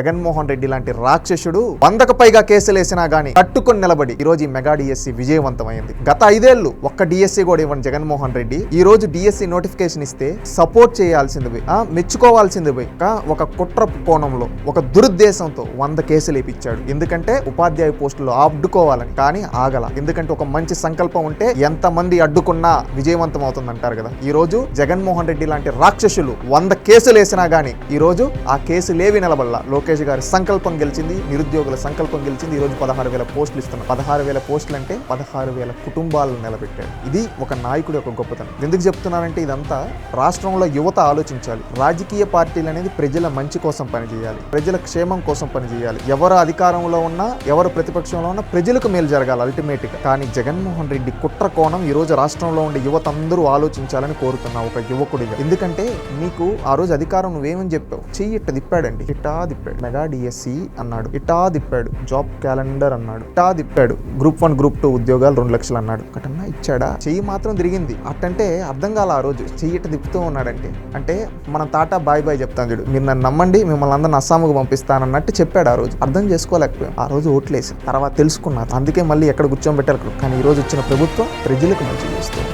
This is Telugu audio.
జగన్మోహన్ రెడ్డి లాంటి రాక్షసుడు వందకు పైగా కేసులు వేసినా గానీ కట్టుకుని నిలబడి ఈ రోజు ఈ మెగా డిఎస్సి విజయవంతమైంది. గత ఐదేళ్ళు ఒక్క డిఎస్సి కూడా ఇవ్వండి జగన్మోహన్ రెడ్డి ఈ రోజు డిఎస్సి నోటిఫికేషన్ ఇస్తే సపోర్ట్ చేయాల్సింది పోయి ఆ, మెచ్చుకోవాల్సింది పోయి ఒక- కుట్ర కోణంలో ఒక దురుద్దేశంతో వంద కేసులు ఇప్పించాడు ఎందుకంటే ఉపాధ్యాయ పోస్టులు అడ్డుకోవాలని కానీ ఆగల. ఎందుకంటే ఒక మంచి సంకల్పం ఉంటే ఎంత మంది అడ్డుకున్నా విజయవంతం అవుతుంది అంటారు కదా. ఈ రోజు జగన్మోహన్ రెడ్డి లాంటి రాక్షసులు వంద కేసులు వేసినా గానీ ఈ రోజు ఆ కేసు లేవి నిలబడలా లోకేష్ గారి సంకల్పం గెలిచింది నిరుద్యోగుల సంకల్పం గెలిచింది. ఈ రోజు పదహారు వేల పోస్టులు ఇస్తున్నారు పదహారు వేల పోస్టులు అంటే పదహారు వేల కుటుంబాలను నిలబెట్టాడు ఇది ఒక నాయకుడి యొక్క గొప్పతనం. ఎందుకు చెప్తున్నానంటే ఇదంతా రాష్ట్రంలో యువత ఆలోచించాలి. రాజకీయ పార్టీలు అనేది ప్రజల మంచి కోసం పనిచేయాలి. ప్రజల క్షేమం కోసం పనిచేయాలి. ఎవరు అధికారంలో ఉన్నా ఎవరు ప్రతిపక్షంలో ఉన్నా ప్రజలకు మేలు జరగాలి అల్టిమేట్గా. కానీ జగన్మోహన్ రెడ్డి కుట్ర కోణం ఈ రోజు రాష్ట్రంలో ఉండే యువత అందరూ ఆలోచించాలని కోరుతున్నా ఒక యువకుడిగా. ఎందుకంటే నీకు ఆ రోజు అధికారం నువ్వేమని చెప్పావు? చెయ్యి ఇట్ట తిప్పాడండి. ఇట్టా తిప్పాడు. మెగా డిఎస్సి అన్నాడు. ఇట్టా తిప్పాడు. జాబ్ క్యాలెండర్ అన్నాడు. ఇట్టా తిప్పాడు. గ్రూప్ వన్ గ్రూప్ టూ ఉద్యోగాలు రెండు లక్షలు అన్నాడు. ఒకటన్నా ఇచ్చాడా? చెయ్యి మాత్రం తిరిగింది. అట్టంటే అర్థం కాల ఆ రోజు. చెయ్యి ఇట తిప్పుతూ ఉన్నాడంటే. అంటే మనం తాటా బాయ్ బాయ్ చెప్తాను చూడు. మీరు నన్ను నమ్మండి మిమ్మల్ని అందరిని అస్సాముకు పంపిస్తానన్నట్టు చెప్పాడు ఆ రోజు. అర్థం చేసుకోలేకపోయాం. ఆ రోజు ఓట్లేసి. తర్వాత తెలుసుకున్నారు. అందుకే మళ్ళీ ఎక్కడ కూర్చోబెట్టారు కానీ ఈ రోజు వచ్చిన ప్రభుత్వం ప్రజలకు మంచి చేస్తుంది.